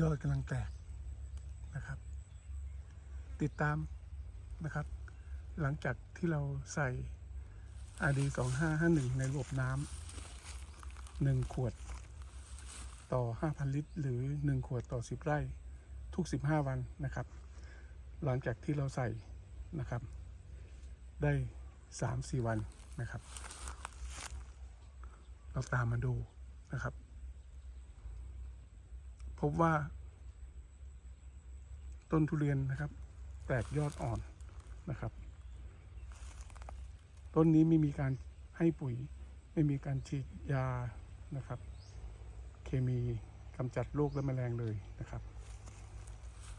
ยอดกำลังแตกนะครับ ติดตามนะครับ หลังจากที่เราใส่ RD 2551 ในระบบน้ำหนึ่งขวดต่อ 5,000 ลิตร หรือ 1 ขวดต่อ 10 ไร่ทุก 15 วันนะครับ หลังจากที่เราใส่นะครับ ได้ 3-4 วันนะครับ เราตามมาดูนะครับ บว่า ต้นทุเรียนนะครับ แตกยอดอ่อนนะครับ ต้นนี้ไม่มีการให้ปุ๋ย ไม่มีการฉีดยานะครับ เคมีกำจัดโรคและแมลงเลยนะครับ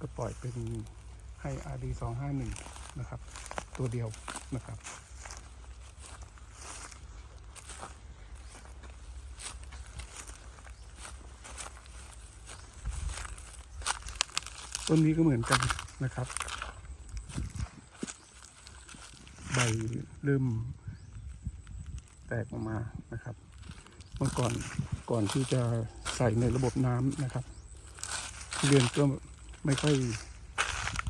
ก็ปล่อยเป็นให้ RD 251 นะครับ ตัวเดียวนะครับ ต้นนี้ก็เหมือนกันนะครับ ใบเริ่มแตกออกมานะครับ เมื่อก่อนก่อนที่จะใส่ในระบบน้ำนะครับเรียนก็ไม่ค่อย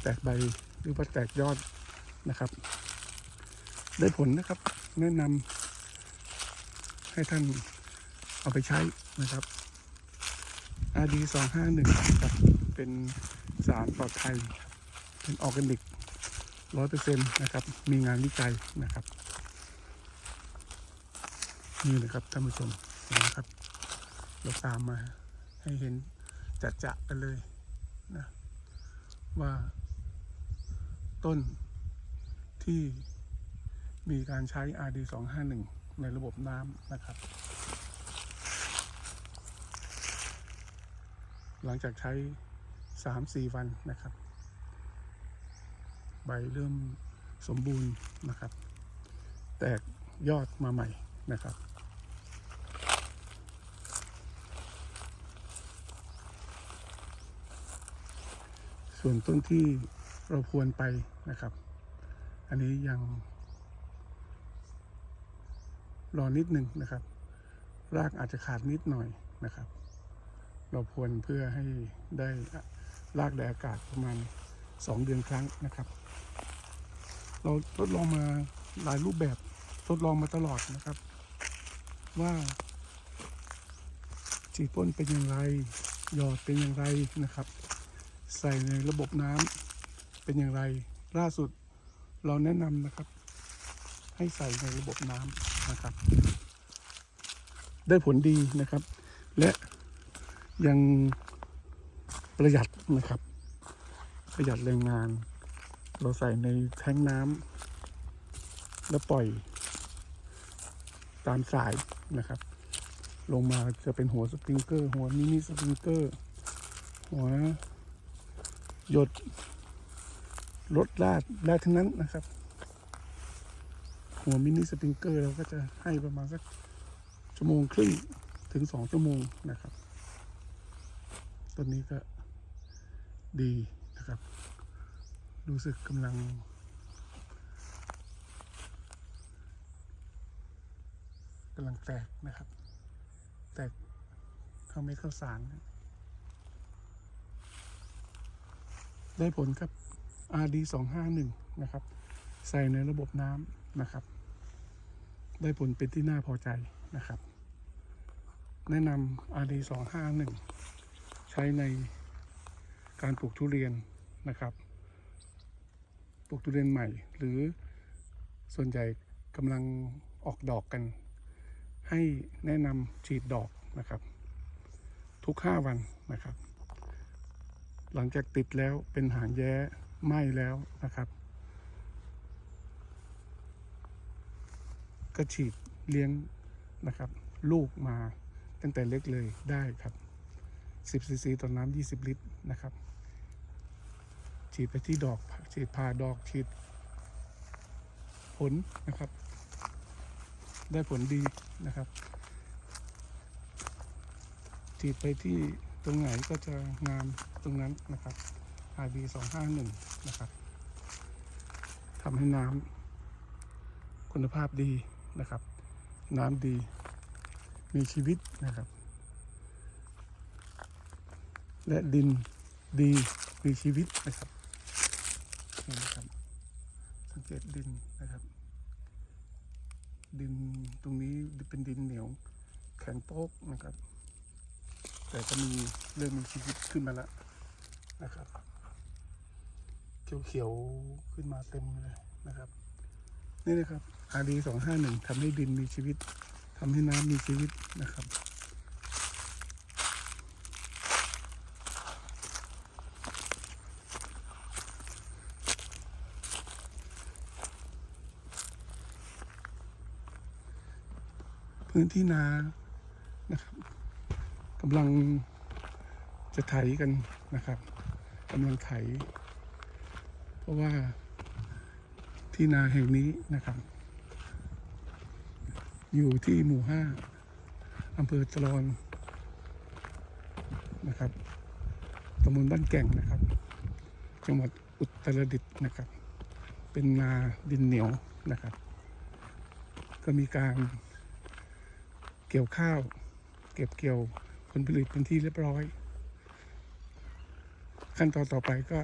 แตกใบหรือว่าแตกยอดนะครับ ได้ผลนะครับ แนะนำให้ท่านเอาไปใช้นะครับ RD 251 ครับเป็น สารปลอดภัย เป็นออร์แกนิกร้อยเปอร์เซ็นต์นะครับ มีงานวิจัยนะครับ นี่นะครับท่านผู้ชมนไหมครับ เราตามมาให้เห็นจัดจะๆกันเลยนะว่าต้นที่มีการใช้ RD 251 ในระบบน้ำนะครับ หลังจากใช้ 3-4วันนะครับ ใบเริ่มสมบูรณ์นะครับ แตกยอดมาใหม่นะครับส่วนต้นที่เราพวนไปนะครับ อันนี้ยัง รอนิดหนึ่งนะครับ รากอาจจะขาดนิดหน่อยนะครับ เราพรวนเพื่อให้ได้ รากแดดอากาศประมาณ 2 เดือนครั้งนะครับ เราทดลองมาหลายรูปแบบทดลองมาตลอดนะครับ ว่าฉีดพ่นเป็นอย่างไร หยอดเป็นอย่างไรนะครับ ใส่ในระบบน้ำเป็นอย่างไร ล่าสุดเราแนะนำนะครับ ให้ใส่ในระบบน้ำนะครับ ได้ผลดีนะครับ และยัง ประหยัดนะครับ ประหยัดแรงงาน เราใส่ในแท้งน้ำแล้วปล่อย ตามสายนะครับ ลงมาจะเป็นหัวสปริงเกอร์ หัวมินิสปริงเกอร์ หัวหยดรถลาดแรกทั้งนั้นนะครับ หัวมินิสปริงเกอร์เราก็จะให้ประมาณสักชั่วโมงครึ่งถึงสองชั่วโมงนะครับต้นนี้ก็ ดีนะครับ รู้สึกกำลัง กำลังแตกนะครับ แตกเข้าเม็ดข้าวสาร ได้ผลครับ RD 251นะครับ ใส่ในระบบน้ำนะครับ ได้ผลเป็นที่น่าพอใจนะครับ แนะนำ RD 251ใช้ใน การปลูกทุเรียนนะครับ ปลูกทุเรียนใหม่ หรือส่วนใหญ่กำลังออกดอกกัน ให้แนะนำฉีดดอกนะครับ ทุก 5 วันนะครับ หลังจากติดแล้วเป็นหางแย้ไหม้แล้วนะครับ ก็ฉีดเลี้ยงนะครับ ลูกมาตั้งแต่เล็กเลยได้ครับ 10ซีซีต่อน้ำ20 ลิตรนะครับ ฉีดไปที่ดอก ฉีดพาดอกฉีดผลนะครับ ได้ผลดีนะครับ ฉีดไปที่ตรงไหนก็จะงามตรงนั้นนะครับ RB 251นะครับทำให้น้ำคุณภาพดีนะครับ น้ำดีมีชีวิตนะครับ และดินดีมีชีวิตนะครับนี่นะครับสังเกตดินนะครับ ดินตรงนี้เป็นดินเหนียวแข็งโป๊กนะครับ แต่ก็มีเริ่มมีชีวิตขึ้นมาแล้วนะครับเขียวๆขึ้นมาเต็มเลยนะครับ นี่นะครับ RD สองห้าหนึ่งทำให้ดินมีชีวิตทำให้น้ำมีชีวิตนะครับ พื้นที่นานะครับกำลังจะไถกันนะครับกำลังไถ เพราะว่าที่นาแห่งนี้นะครับ อยู่ที่หมู่ห้าอำเภอจรอนนะครับตำบลบ้านแก่งนะครับ จังหวัดอุตรดิตถ์นะครับ เป็นนาดินเหนียวนะครับ ก็มีการ กี่ยวข้าว เก็บเกี่ยวผลผลิตเป็นที่เรียบร้อย ขั้นตอนต่อไปก็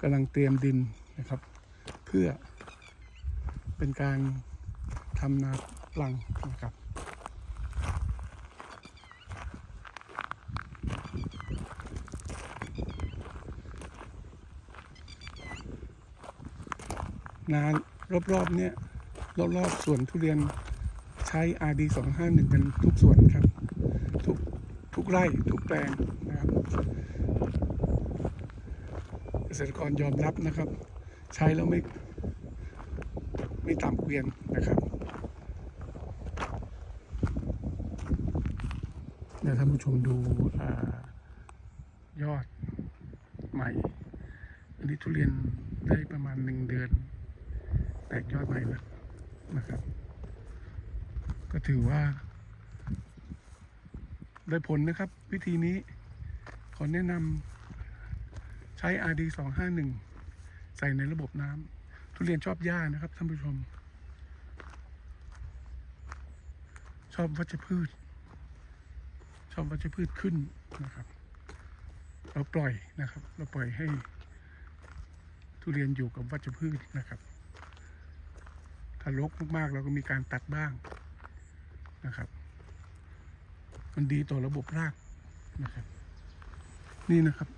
กำลังเตรียมดินนะครับ เพื่อเป็นการทำนาปลังนะครับนานรอบๆเนี่ยรอบๆสวนทุเรียน ใช้ RD 251กันทุกส่วนครับ ทุกทุกไร่ทุกแปลงนะครับ เกษตรกรยอมรับนะครับ ใช้แล้วไม่ไม่ต่ำเกวียนนะครับเดี๋ยวท่านผู้ชมดูอยอดใหม่อันนี้ทุเรียนได้ประมาณหนึ่งเดือน แตกยอดใหม่แล้วนะครับ ก็ถือว่า ได้ผลนะครับ วิธีนี้ ขอแนะนำใช้ RD 251ใส่ในระบบน้ำทุเรียนชอบหญ้านะครับท่านผู้ชม ชอบวัชพืช ชอบวัชพืชขึ้นนะครับ เราปล่อยนะครับ เราปล่อยให้ทุเรียนอยู่กับวัชพืชนะครับ ถ้ารกมากๆ เราก็มีการตัดบ้าง นะครับ มันดีต่อระบบรากนะครับ นี่นะครับ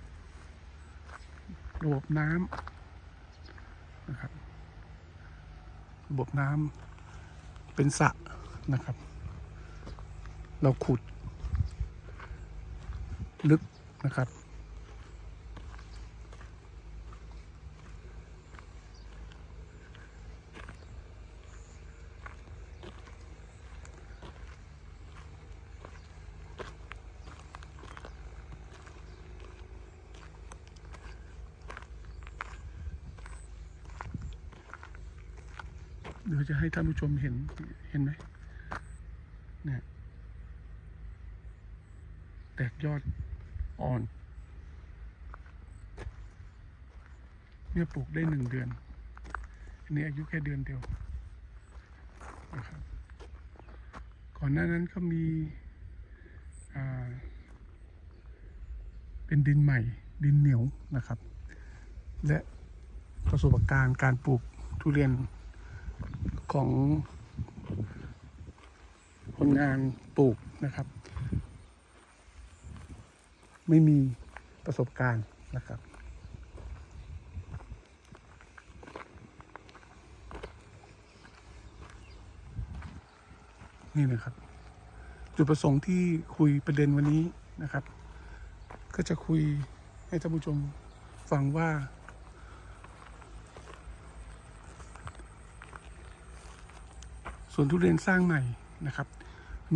ระบบน้ำนะครับ ระบบน้ำเป็นสระนะครับ เราขุด ลึกนะครับ จะให้ท่านผู้ชมเห็นเห็นไหมเนี่ยแตกยอดอ่อน เนี่ยปลูกได้หนึ่งเดือน อันนี้อายุแค่เดือนเดียวนะครับก่อนหน้านั้นก็มีเป็นดินใหม่ดินเหนียวนะครับ และประสบการณ์การปลูกทุเรียน ของคนงานปลูกนะครับ ไม่มีประสบการณ์นะครับ นี่นะครับ จุดประสงค์ที่คุยประเด็นวันนี้นะครับ ก็จะคุยให้ท่านผู้ชมฟังว่า ส่วนทุเรียนสร้างใหม่นะครับ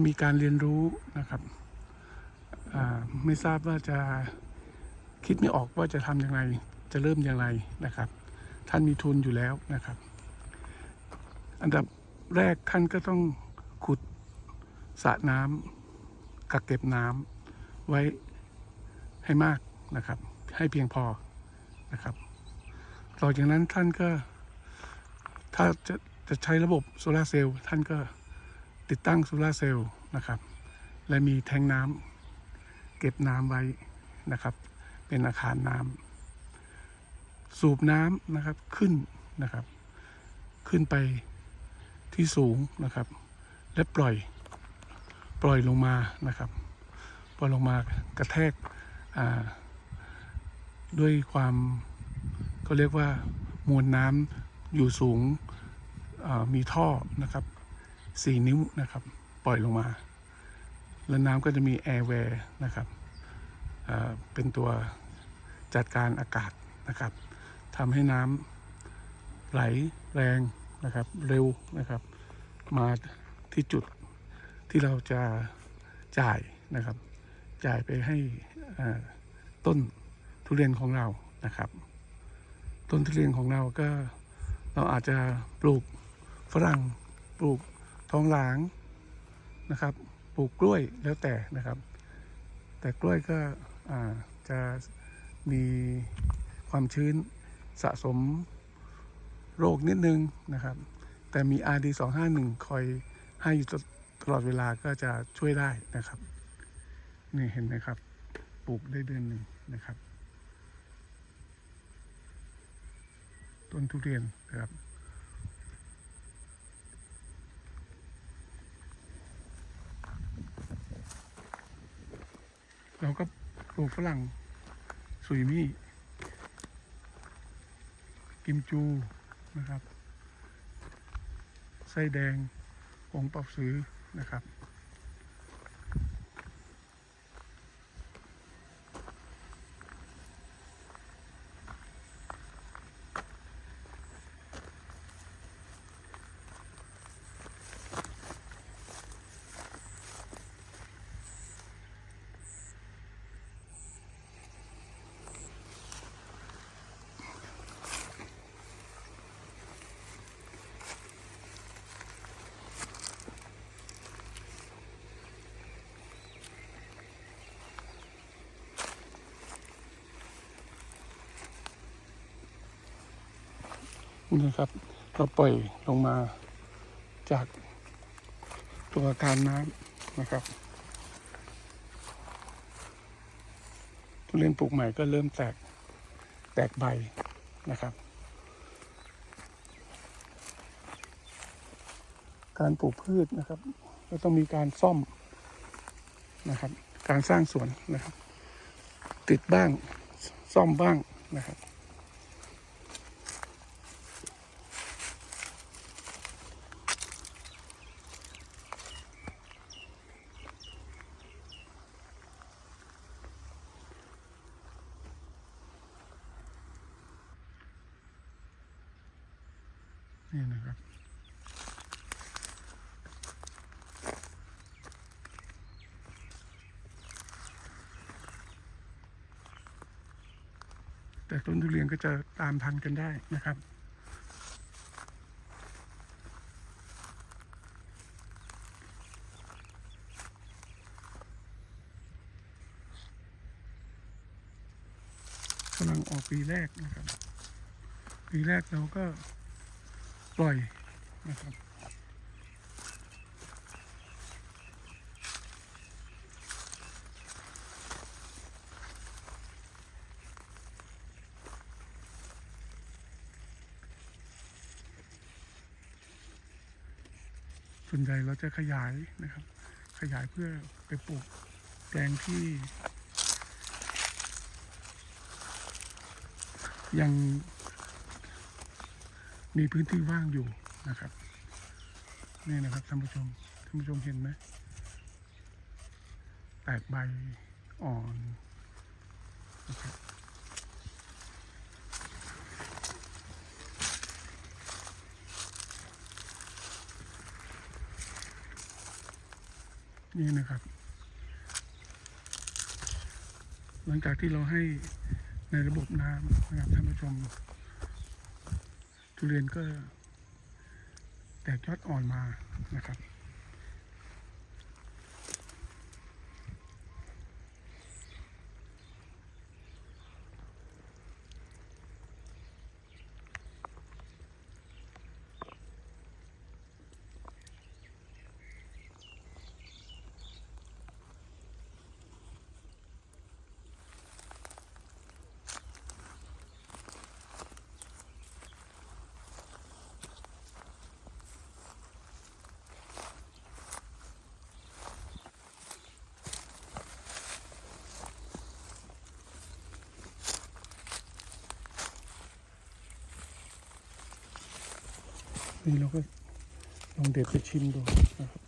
มีการเรียนรู้นะครับไม่ทราบว่าจะคิดไม่ออกว่าจะทำอย่างไร จะเริ่มอย่างไรนะครับ ท่านมีทุนอยู่แล้วนะครับ อันดับแรกท่านก็ต้องขุดสระน้ำกักเก็บน้ำไว้ให้มากนะครับ ให้เพียงพอนะครับต่อจากนั้นท่านก็ถ้าจะ จะใช้ระบบโซลาร์เซลล์ท่านก็ติดตั้งโซลาร์เซลล์นะครับ และมีแทงน้ำเก็บน้ำไว้นะครับ เป็นอาคารน้ำสูบน้ำนะครับขึ้นนะครับ ขึ้นไปที่สูงนะครับ และปล่อยปล่อยลงมานะครับปล่อยลงมากระแทกด้วยความเขาเรียกว่ามวลน้ำอยู่สูง มีท่อนะครับสี่นิ้วนะครับ ปล่อยลงมา แล้วน้ำก็จะมีแอร์แวร์นะครับเป็นตัวจัดการอากาศนะครับทำให้น้ำไหลแรงนะครับ เร็วนะครับ มาที่จุดที่เราจะจ่ายนะครับ จ่ายไปให้ต้นทุเรียนของเรานะครับ ต้นทุเรียนของเราก็เราอาจจะปลูก ฝรั่งปลูกทองหลางนะครับ ปลูกกล้วยแล้วแต่นะครับ แต่กล้วยก็จะมีความชื้นสะสมโรคนิดนึงนะครับ แต่มี RD 251 คอยให้อยู่ตลอดเวลาก็จะช่วยได้นะครับ นี่เห็นไหมครับ ปลูกได้เดือนหนึ่งนะครับ ต้นทุเรียนนะครับ เราก็ปลูกฝรั่งสุยมี่ กิมจูนะครับ ไส้แดงผงปรับซื้อนะครับ นี่ครับเราปล่อยลงมาจากตัวการน้ำนะครับทุเรียนปลูกใหม่ก็เริ่มแตกแตกใบนะครับ การปลูกพืชนะครับ ก็ต้องมีการซ่อมนะครับ การสร้างสวนนะครับ ติดบ้างซ่อมบ้างนะครับ นี่นะครับ แต่ต้นทุเรียนก็จะตามทันกันได้นะครับกำลังออกปีแรกนะครับ ปีแรกเราก็ ปล่อยนะครับส่วนใหญ่เราจะขยายนะครับ ขยายเพื่อไปปลูกแปลงที่ ยัง มีพื้นที่ว่างอยู่นะครับนี่นะครับท่านผู้ชมท่านผู้ชมเห็นไหมแตกใบอ่อนนะครับนี่นะครับ หลังจากที่เราให้ในระบบน้ำนะครับท่านผู้ชม ทุเรียนก็แตกยอดอ่อนมานะครับ นี่เราก็ลองเด็ดไปชิมดูนะครับ